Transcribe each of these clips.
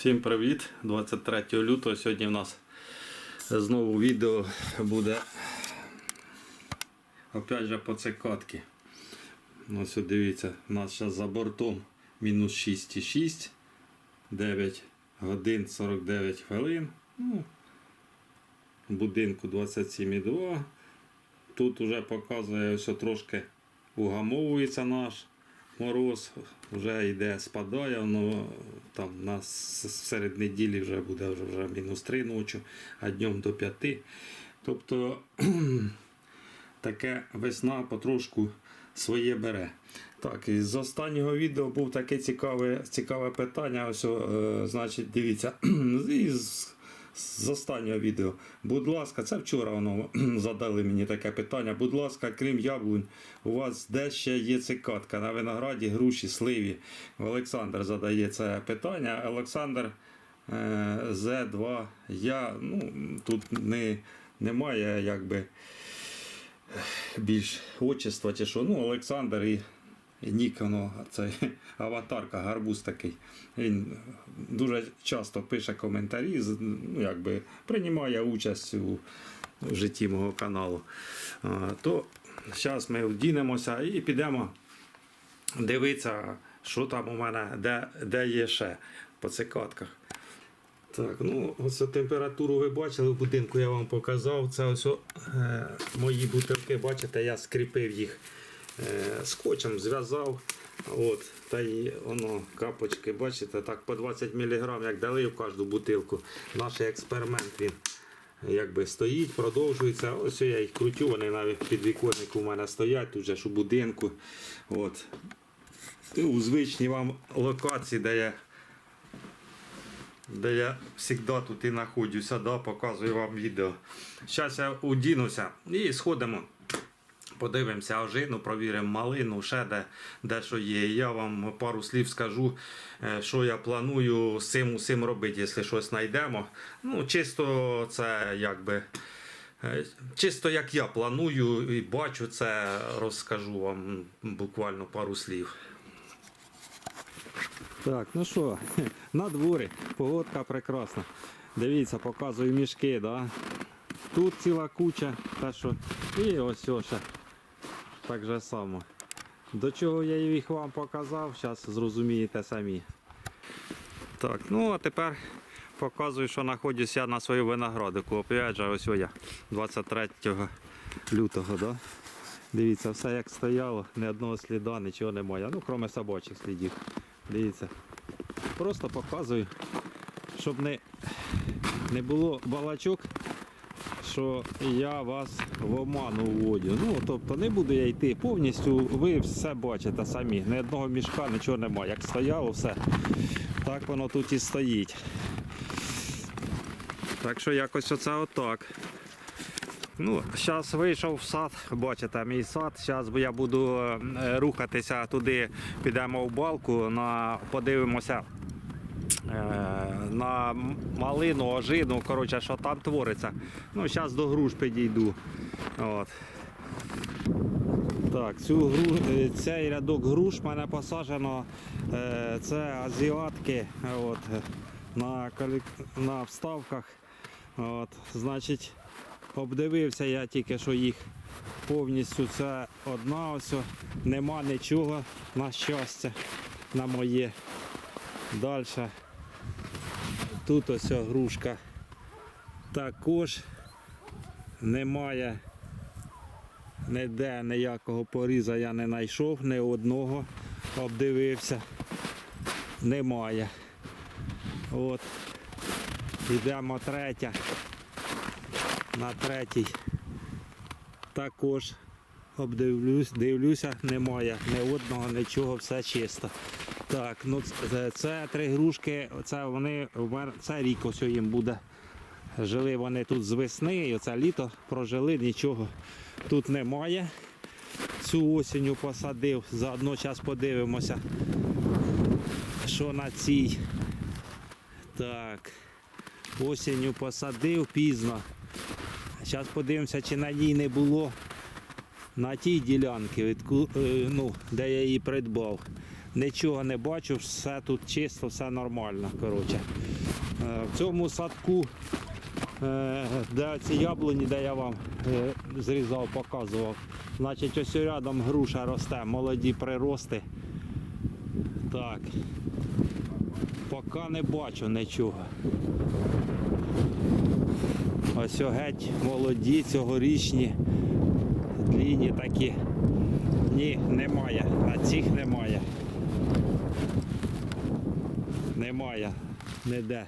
Всім привіт! 23 лютого. Сьогодні в нас знову відео буде опять же по цикатки. Ось дивіться, у нас зараз за бортом мінус 6,6, 9 годин 49 хвилин. Ну, будинку 27,2. Тут вже показує, що трошки угамовується наш мороз, вже йде, спадає, воно там на серед неділі вже буде вже, вже мінус 3 ночі, а днем до 5. Тобто таке весна потрошку своє бере. Так, і з останнього відео був таке цікаве, цікаве питання. Ось, е, значить, дивіться. з останнього відео. Будь ласка, це вчора воно задали мені таке питання. Будь ласка, крім яблунь, у вас де ще є цикатка на винограді, груші, сливі. Олександр задає це питання. Олександр е, З2. Я ну, тут не, немає якби більш отчества чи що. Ну, Олександр і, і нік, воно, це аватарка, гарбуз такий. Він дуже часто пише коментарі, ну, якби приймає участь у, житті мого каналу. То зараз ми вдінемося і підемо дивитися, що там у мене, де, де є ще по цикатках. Так, ну ось температуру ви бачили в будинку, я вам показав. Це ось е, мої бутилки, бачите, я скріпив їх скотчем, зв'язав. От, та й воно капочки, бачите, так по 20 мг, як дали в кожну бутилку. Наш експеримент він якби стоїть, продовжується. Ось я їх крутю, вони навіть під віконнику у мене стоять, тут же ж у будинку. От. У звичній вам локації, де я де я завжди тут і знаходжуся, да, показую вам відео. Зараз я удінуся і сходимо. Подивимося ожину, провіримо малину, ще де, де що є. Я вам пару слів скажу, е, що я планую з цим усім робити, якщо щось знайдемо. Ну, чисто це якби. е, Чисто як я планую і бачу це, розкажу вам буквально пару слів. Так, ну що, на дворі, погодка прекрасна. Дивіться, показую мішки, да? Тут ціла куча, та що. І ось ось ще. Так же само. До чого я їх вам показав, зараз зрозумієте самі. Так, ну а тепер показую, що знаходжуся на свою виноградику. Опять же, ось я 23 лютого. Да? Дивіться, все як стояло, ні одного сліда, нічого немає. Ну, крім собачих слідів. Дивіться. Просто показую, щоб не, не було балачок, що я вас в оману вводю. Ну, тобто не буду я йти повністю, ви все бачите самі. Ні одного мішка, нічого немає. Як стояло все, так воно тут і стоїть. Так що якось оце отак. Ну, зараз вийшов в сад, бачите, мій сад. Зараз я буду е, рухатися туди, підемо в балку, на, подивимося на малину, ожину, коротше, що там твориться. Ну, зараз до груш підійду. От. Так, цю гру, е, цей рядок груш в мене посаджено. е, Це азіатки е, от, е, на, на вставках. От, значить, обдивився я тільки, що їх повністю це одна ось. Нема нічого, на щастя, на моє. Далі. Тут ось грушка. Також немає ніде ніякого поріза я не знайшов, ні одного обдивився. Немає. От. Йдемо третя. На третій. Також обдивлюсь, дивлюся, немає ні одного, нічого, все чисто. Так, ну це, це три грушки, це вони це рік ось їм буде. Жили вони тут з весни, і оце літо прожили, нічого тут немає. Цю осінню посадив, заодно зараз подивимося, що на цій. Так, осінню посадив пізно. Зараз подивимося, чи на ній не було на тій ділянці, е, ну, де я її придбав. Нічого не бачу, все тут чисто, все нормально. Коротше. Е, В цьому садку, е, де ці яблуні, де я вам е, зрізав, показував, значить ось рядом груша росте, молоді прирости. Так. Поки не бачу нічого. Ось геть молоді, цьогорічні, длінні такі. Ні, немає. На цих немає. Немає. Ніде.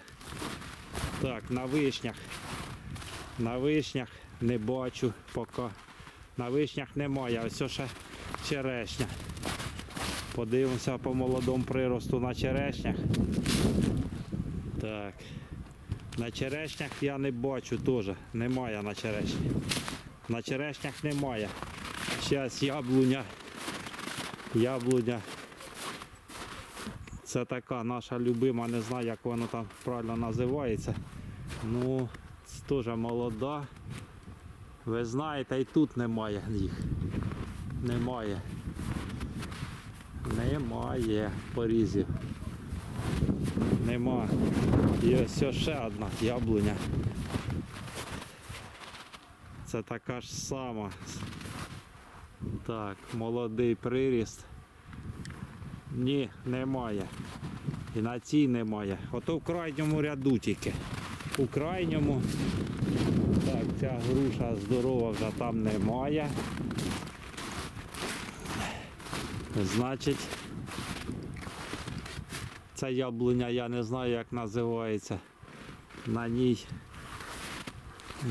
Так, на вишнях. На вишнях не бачу поки. На вишнях немає. Ось ще черешня. Подивимося по молодому приросту на черешнях. Так. На черешнях я не бачу теж. Немає на черешні. На черешнях немає. Зараз яблуня. Яблуня. Це така наша любима, не знаю, як воно там правильно називається. Ну, теж молода. Ви знаєте, і тут немає їх. Немає. Немає порізів. Нема. І ось ще одна яблуня. Це така ж сама. Так, молодий приріст. Ні, немає. І на цій немає. Ото в крайньому ряду тільки. У крайньому. Так, ця груша здорова вже там немає. Значить, ця яблуня, я не знаю, як називається. На ній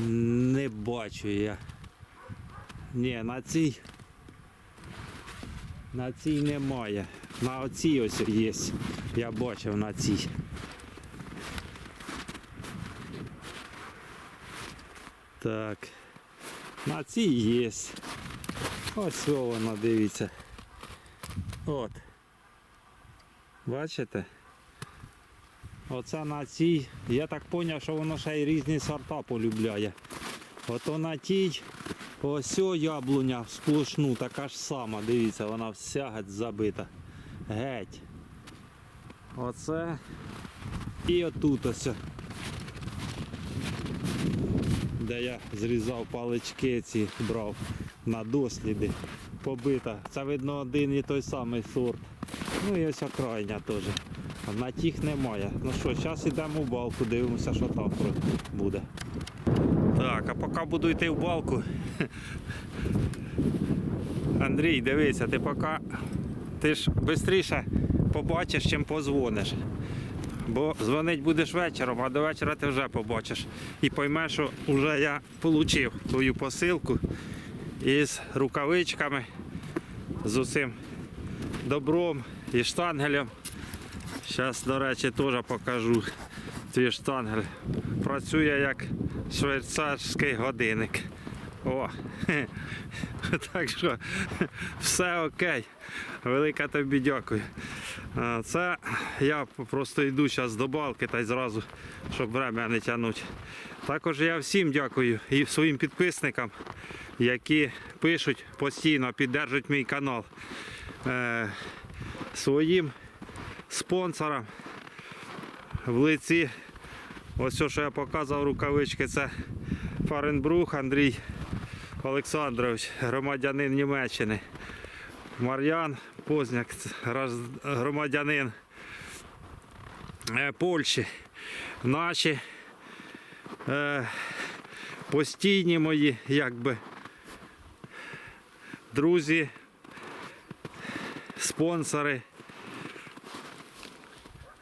не бачу я. Ні, на цій. На цій немає. На оцій ось є. Я бачив на цій. Так. На цій є. Ось вона, дивіться. От. Бачите? Оце на цій. Я так зрозумів, що воно ще й різні сорта полюбляє. Ото на тій ось яблуня сплошну, така ж сама, дивіться, вона вся геть забита. Геть. Оце. І отут ось. Де я зрізав палички ці брав на досліди. Побита. Це видно один і той самий сорт. Ну і ось крайня теж. На тих немає. Ну що, зараз йдемо в балку, дивимося, що там буде. Так, а поки буду йти в балку. Андрій, дивися, ти поки ти ж швидше побачиш, чим позвониш. Бо дзвонить будеш вечором, а до вечора ти вже побачиш. І поймеш, що вже я отримав твою посилку із рукавичками, з усім добром і штангелем. Зараз, до речі, теж покажу твій штангель. Працює як швейцарський годинник. О, так що все окей. Велике тобі дякую. Це я просто йду зараз до балки та й зразу, щоб время не тягнути. Також я всім дякую і своїм підписникам, які пишуть постійно, піддержують мій канал. Е, своїм спонсорам в лиці. Ось все, що я показував рукавички, це Фаренбрух Андрій Олександрович, громадянин Німеччини. Мар'ян Позняк, громадянин е, Польщі. Наші е, постійні мої, якби, друзі, спонсори,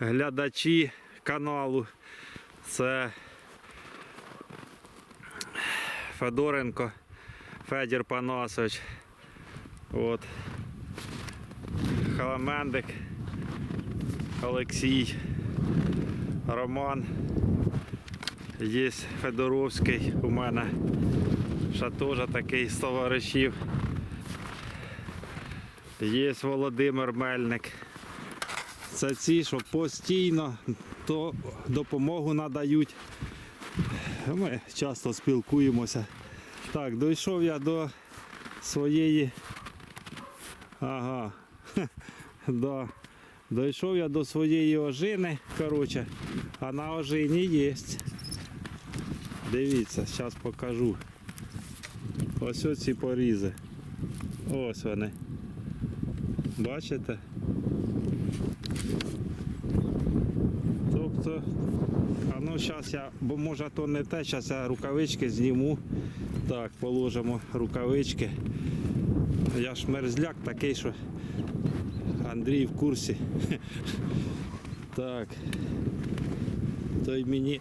глядачі каналу. Це Федоренко Федір Панасович. От. Халамендик, Олексій, Роман. Є Федоровський у мене. Ще теж такий з товаришів. Є Володимир Мельник. Це ці, що постійно то допомогу надають. Ми часто спілкуємося. Так, дійшов я до своєї. Ага. До Дійшов я до своєї ожини, коротше, а на ожині є. Дивіться, зараз покажу. Ось оці порізи. Ось вони. Бачите? Тобто, а ну зараз я, бо може то не те, зараз я рукавички зніму. Так, положимо рукавички. Я ж мерзляк такий, що Андрій в курсі. Так. Той мені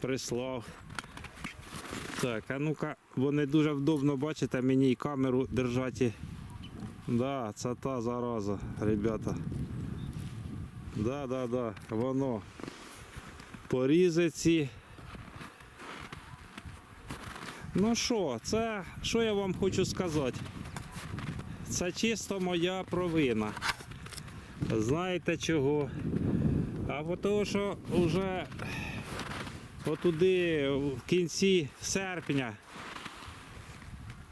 прислав. Так, а ну-ка, бо не дуже вдобно бачите мені і камеру держати. Да, це та зараза, ребята. Да, да, да, воно. Порізи ці. Ну що, це що я вам хочу сказати? Це чисто моя провина. Знаєте чого? А бо того, що вже отуди в кінці серпня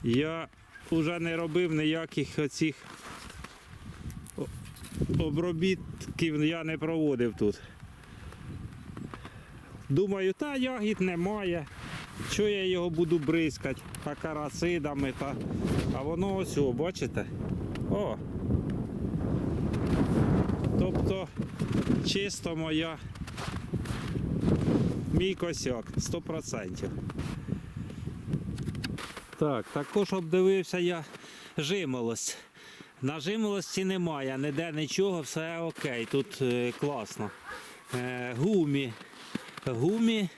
я вже не робив ніяких оцих обробітків я не проводив тут. Думаю, та ягід немає. Що я його буду бризкати акарацидами та. А воно ось, о, бачите? О. Тобто чисто моя мій косяк 100%. Так, також обдивився я жимолость. На жимолості немає, ніде нічого, все окей, тут е, класно. Е, гумі. Гумі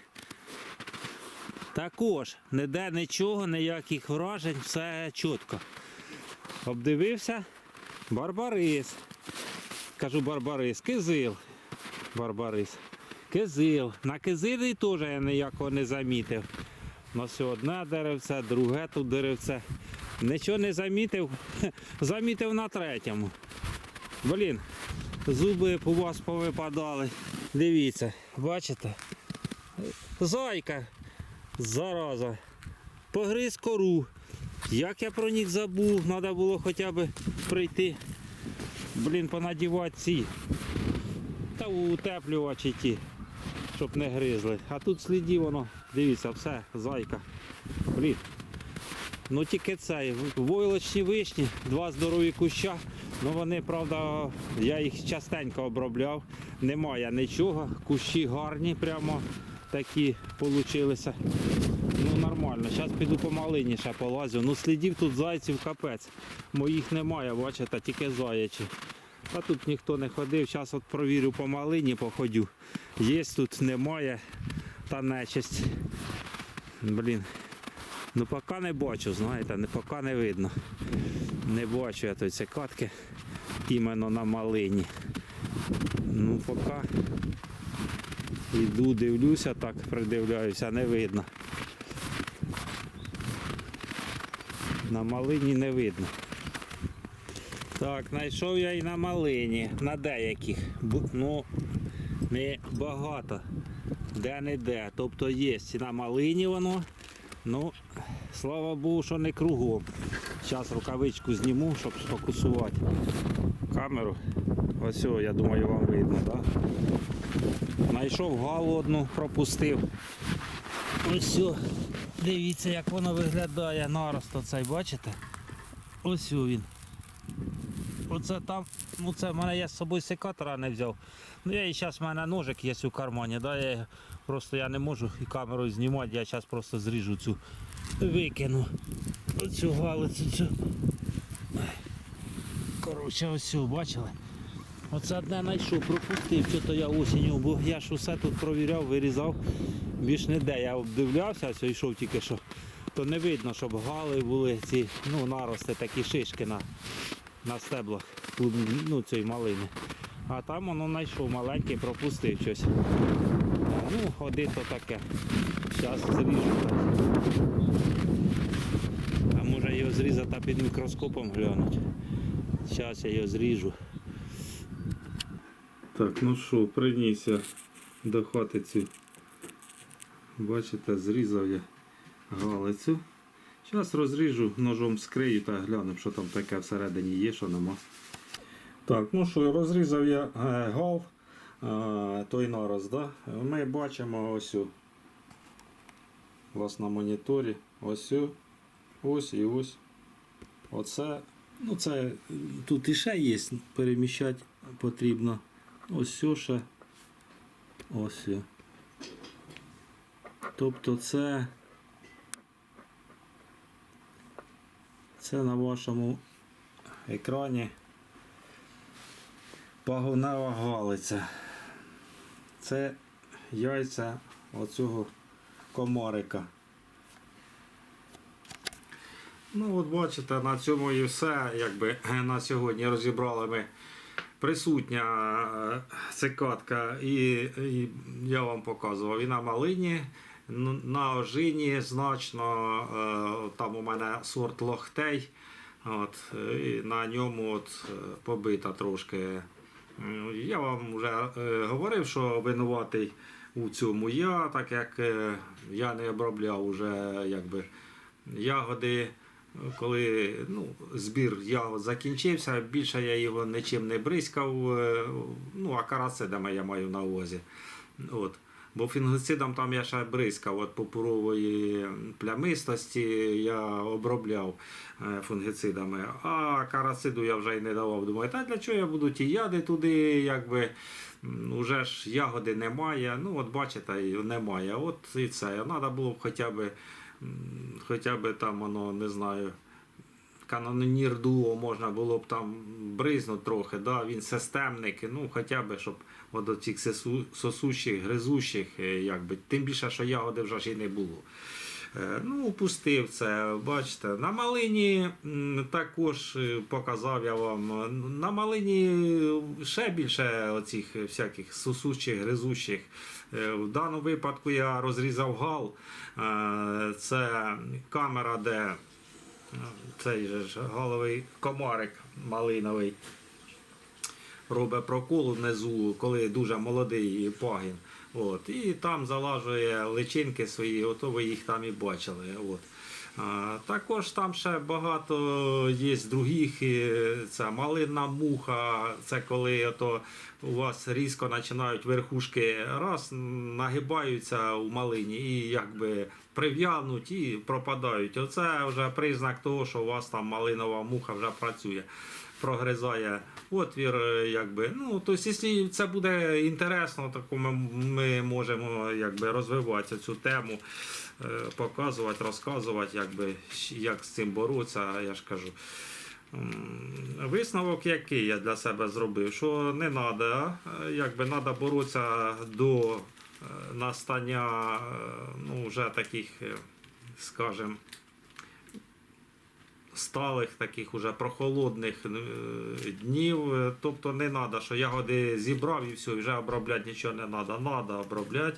також ніде нічого, ніяких вражень, все чітко. Обдивився Барбарис. Кажу Барбарис, кизил. Барбарис. Кизил. На кизилі теж я ніякого не замітив. Все одне деревце, друге тут деревце. Нічого не замітив, замітив на третьому. Блін, зуби у вас повипадали. Дивіться, бачите? Зайка, зараза. Погриз кору. Як я про них забув, треба було хоча б прийти. Блін, понадівати ці. Та утеплювачі ті, щоб не гризли. А тут слідів воно, дивіться, все, зайка. Блін. Ну тільки цей, войлочні вишні, два здорові куща. Ну вони, правда, я їх частенько обробляв. Немає нічого. Кущі гарні, прямо такі получилися. Ну нормально. Зараз піду по малині ще полазю. Ну слідів тут зайців капець. Моїх немає, бачите, тільки заячі. А тут ніхто не ходив. Зараз от провірю по малині, походю. Є тут, немає. Та нечисть. Блін. Ну поки не бачу, знаєте, поки не видно. Не бачу я тут ці катки іменно на малині. Ну поки йду, дивлюся, так придивляюся, не видно. На малині не видно. Так, знайшов я і на малині, на деяких. Ну, не багато. Де не де. Тобто є на малині воно. Ну, слава Богу, що не кругом. Зараз рукавичку зніму, щоб сфокусувати камеру. Ось, я думаю, вам видно, так? Знайшов галу одну, пропустив. Ось, дивіться, як воно виглядає нарост оцей, бачите? Ось він. Оце там, ну це в мене я з собою секатора не взяв. Ну я і зараз в мене ножик є у кармані, да, я просто я не можу і камерою знімати, я зараз просто зріжу цю, викину. Оцю галицю цю. Коротше, ось бачили? Оце одне знайшов, пропустив, що то я осінню, бо я ж усе тут провіряв, вирізав. Більш не де. Я обдивлявся, ось йшов тільки що. То не видно, щоб гали були ці, ну, нарости, такі шишки на, на стеблах ну, цієї малини. А там воно знайшов маленький, пропустив щось. Ну, ходи то таке. Зараз зріжу. А може його зрізати під мікроскопом глянуть. Зараз я його зріжу. Так, ну що, приніс я до хати цю. Бачите, зрізав я галицю. Зараз розріжу, ножом скрию та гляну, що там таке всередині є, що нема. Так, ну що, розрізав я е, гав, той нараз, да? Ми бачимо ось у вас на моніторі. Ось ось і ось. Оце. Ну це тут іще є, переміщати потрібно. Ось ще. Ось. Тобто це. Це на вашому екрані пагонева галиця. Це яйця оцього комарика. Ну, от бачите, на цьому і все. Якби на сьогодні розібрали ми присутня е, цикадка, і, і я вам показував і на малині, на ожині значно. е, Там у мене сорт лохтей. От, е, і на ньому от побита трошки. Я вам вже е, говорив, що винуватий у цьому я, так як е, я не обробляв уже якби, ягоди. Коли ну, збір ягод закінчився, більше я його нічим не бризкав, е, ну, а карацидами я маю на увазі. От. Бо фінгоцидом там я ще бризкав от пурпурової плямистості, я обробляв е, фунгицидами, а карациду я вже й не давав. Думаю, та для чого я буду ті яди туди, якби м, уже ж ягоди немає. Ну, от бачите, немає. От і це. Треба було б хоча б, хоча б там воно, не знаю. Канонір дуо можна було б там бризнути трохи, да, він системник, ну хоча б, щоб от до цих сосущих, гризущих, е, якби, тим більше, що ягоди вже ж і не було. Е, Ну, упустив це, бачите. На малині також е, показав я вам. На малині ще більше оцих всяких сосучих, гризучих. Е, В даному випадку я розрізав гал. Це камера, де цей же ж головий комарик малиновий робить прокол внизу, коли дуже молодий пагін. От, і там залажує личинки свої, ото ви їх там і бачили. От. Також там ще багато є других. Це малинна муха, це коли ото у вас різко починають верхушки раз нагибаються у малині і якби прив'януть і пропадають. Оце вже признак того, що у вас там малинова муха вже працює прогризає отвір, якби. Ну, тобто, якщо це буде інтересно, то ми, ми можемо якби, розвивати цю тему, показувати, розказувати, якби, щ- як з цим боротися, я ж кажу. Висновок, який я для себе зробив, що не треба, якби треба боротися до е, настання е, ну, вже таких, е, скажімо, сталих таких уже прохолодних е, днів. Е, Тобто не треба, що ягоди зібрав і все, вже обробляти нічого не треба. Треба обробляти,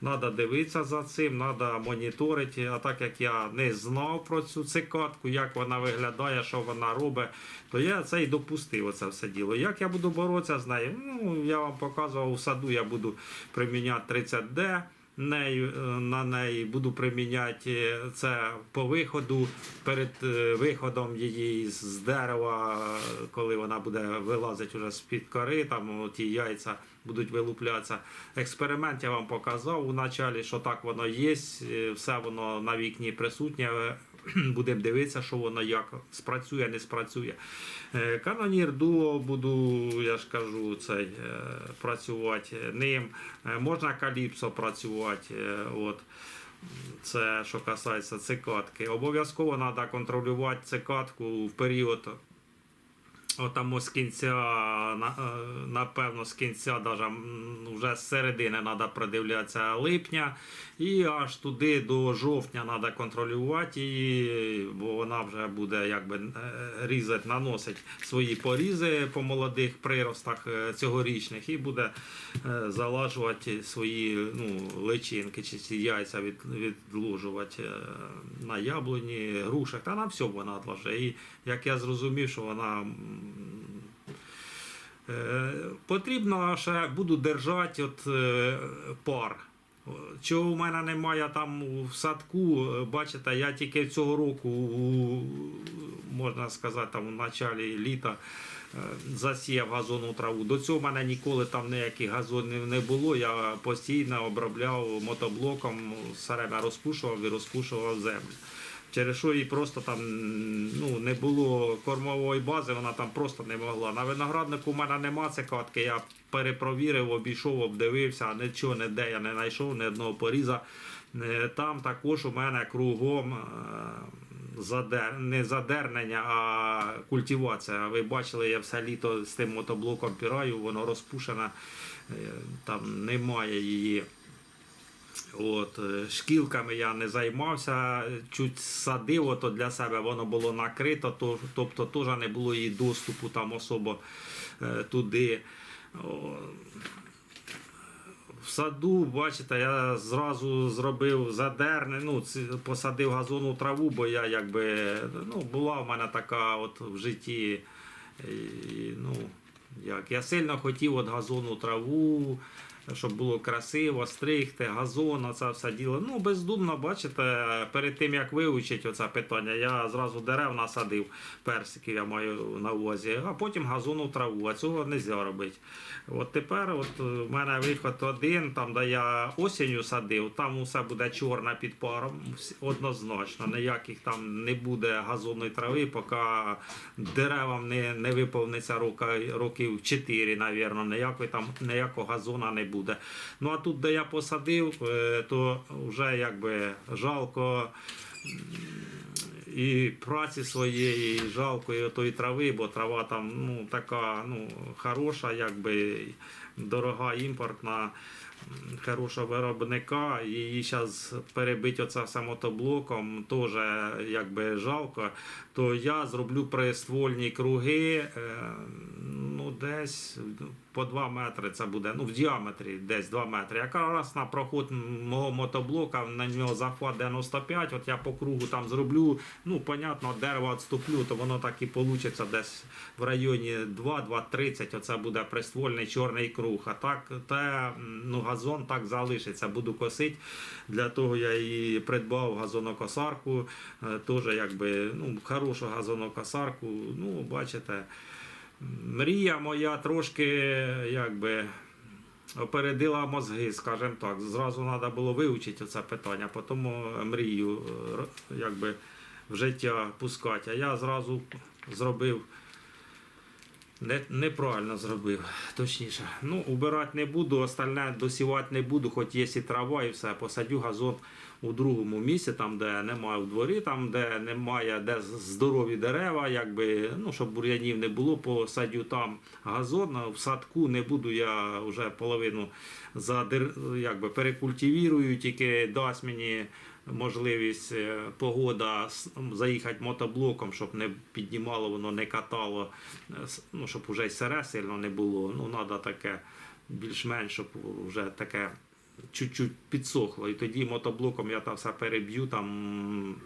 треба дивитися за цим, треба моніторити. А так як я не знав про цю цикатку, як вона виглядає, що вона робить, то я це і допустив оце все діло. Як я буду боротися з нею? Ну, я вам показував у саду, я буду приміняти 30D нею, е, на неї буду приміняти це по виходу перед е, виходом її з дерева, коли вона буде вилазити вже з-під кори, там ті яйця будуть вилуплятися. Експеримент я вам показав у началі, що так воно є, е, все воно на вікні присутнє. Будемо дивитися, що воно як спрацює, не спрацює. Е, Канонір дуо буду, я ж кажу, цей, е, працювати ним. Е, Можна каліпсо працювати. От. Це що касається цикатки. Обов'язково треба контролювати цикатку в період. Отамо з кінця, е, напевно, з кінця, даже вже з середини треба придивлятися липня, і аж туди до жовтня треба контролювати її, бо вона вже буде якби е, різати, наносить свої порізи по молодих приростах е, цьогорічних і буде залажувати свої ну, личинки чи ці яйця від, відложувати е, на яблуні, грушах, та на все вона відложить. І як я зрозумів, що вона потрібно ще буду держати от, е, пар. Чого в мене немає там в садку, е, бачите, я тільки цього року, можна сказати, там у началі літа засіяв газонну траву. До цього в мене ніколи там ніяких газонів не було. Я постійно обробляв мотоблоком, все розпушував і розпушував землю. Через що їй просто там ну, не було кормової бази, вона там просто не могла. На винограднику у мене нема цикатки, я перепровірив, обійшов, обдивився, нічого ніде я не знайшов, ні одного поріза. Е, Там також у мене кругом е, задер... не задернення, а культивація. Ви бачили, я все літо з тим мотоблоком піраю, воно розпушене, е, там немає її. От, е, шкілками я не займався, чуть садив ото для себе, воно було накрито, то, тобто теж не було її доступу там особо е, туди. В саду, бачите, я зразу зробив задерне, ну, посадив газонну траву, бо я якби, ну, була в мене така от в житті. І, ну, як, я сильно хотів от газонну траву, щоб було красиво, стригти, газон, це все діло. Ну, бездумно, бачите, перед тим як вивчити оце питання, я зразу дерев насадив, персиків я маю на увазі, а потім газонну траву, а цього не можна робити. От тепер от е, в мене виход один, там де я осінню садив, там усе буде чорне під паром, однозначно. Ніяких там не буде газонної трави, поки деревам не, не виповниться років 4, навірно, ніякої там ніякого газона не буде. Ну а тут, де я посадив, е, то вже якби жалко і праці своєї, і жалко і тої трави, бо трава там ну, така ну, хороша, якби дорога імпортна, м, хорошого виробника. Її зараз перебити оце все мотоблоком теж якби жалко. То я зроблю приствольні круги. е, Ну, десь по 2 метри це буде, ну в діаметрі десь 2 метри. Якраз на проход мого мотоблока на нього захват 95, от я по кругу там зроблю, ну, понятно, дерево відступлю, то воно так і вийде десь в районі 2-2,30, оце буде приствольний чорний круг. А так, те, ну, газон так залишиться, буду косити. Для того я і придбав газонокосарку, е, теж якби, ну, хорошу газонокосарку, ну, бачите. Мрія моя трошки якби опередила мозги, скажімо так. Зразу треба було вивчити це питання, потім мрію е, якби, в життя пускати. А я зразу зробив. Не, неправильно зробив, точніше. Ну, убирати не буду, остальне досівати не буду, хоч є і трава і все. Посадю газон у другому місці, там, де немає в дворі, там, де немає, де здорові дерева, якби, ну, щоб бур'янів не було, посадю там газон. В садку не буду я вже половину задер, якби, перекультивірую, тільки дасть мені можливість е, погода заїхати мотоблоком, щоб не піднімало воно, не катало, е, ну, щоб вже й сире сильно не було. Ну, треба таке більш-менш, щоб вже таке чуть-чуть підсохло. І тоді мотоблоком я там все переб'ю, там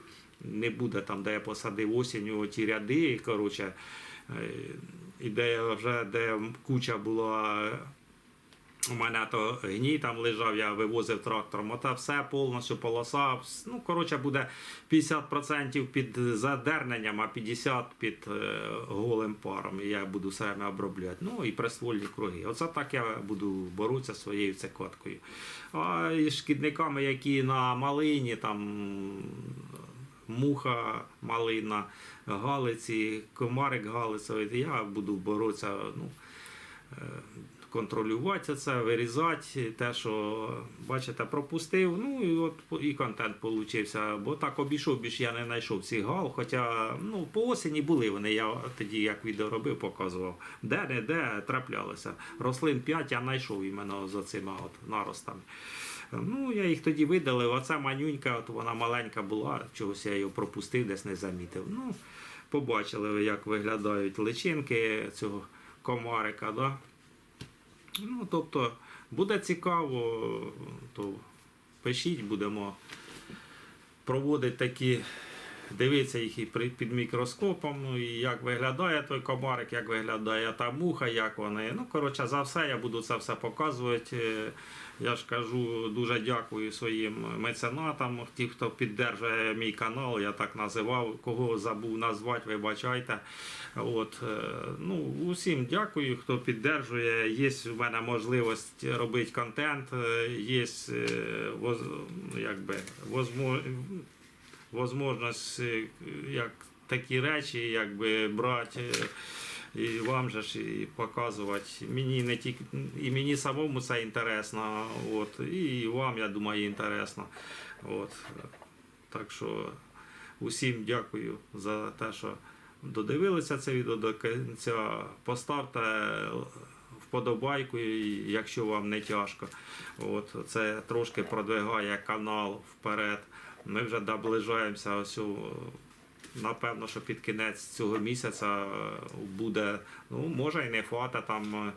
не буде там, де я посадив осінню ті ряди, і, коротше, е, і де вже де куча була. У мене то гній там лежав, я вивозив трактором. Ота все повністю полоса. Ну, коротше, буде 50% під задерненням, а 50% під е, голим паром. І я буду время обробляти. Ну і приствольні круги. Оце так я буду боротися своєю цикоткою. А із шкідниками, які на малині, там муха малина, галиці, комарик галицевий, я буду боротися. Ну, е, контролювати це, вирізати те, що бачите, пропустив. Ну і от і контент получився. Бо так обійшов, більш я не знайшов цих гал. Хоча ну, по осені були вони. Я тоді, як відео робив, показував. Де не де траплялися. Рослин 5 я знайшов іменно за цими от наростами. Ну, я їх тоді видалив, а ця манюнька, от вона маленька була, чогось я її пропустив, десь не замітив. Ну, побачили як виглядають личинки цього комарика. Да? Ну, тобто, буде цікаво, то пишіть, будемо проводити такі дивитися їх і під мікроскопом, ну, і як виглядає той комарик, як виглядає та муха, як вони. Ну, коротше, за все я буду це все показувати. Е, Я ж кажу, дуже дякую своїм меценатам, ті, хто підтримує мій канал, я так називав, кого забув назвати, вибачайте. От, е, ну, усім дякую, хто підтримує. Є в мене можливість робити контент, е, є якби, возможність е, як такі речі, якби брати. е, І вам же ж і показувати. Мені не тільки і мені самому це інтересно, от, і вам, я думаю, інтересно. От. Так що усім дякую за те, що додивилися це відео до кінця. Поставте вподобайку, якщо вам не тяжко. От, це трошки продвигає канал вперед. Ми вже наближаємося ось напевно, що під кінець цього місяця е, буде, ну, може і не хвата там е,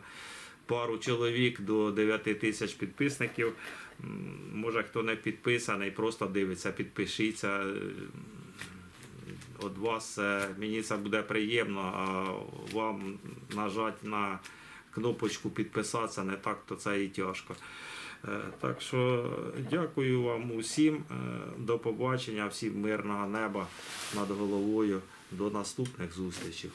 пару чоловік до 9 тисяч підписників. Може, хто не підписаний, просто дивиться, підпишіться. Е, От вас мені це буде приємно, а вам нажати на кнопочку підписатися не так, то це і тяжко. Е, Так що дякую вам усім. е, До побачення, всім мирного неба над головою. До наступних зустрічей.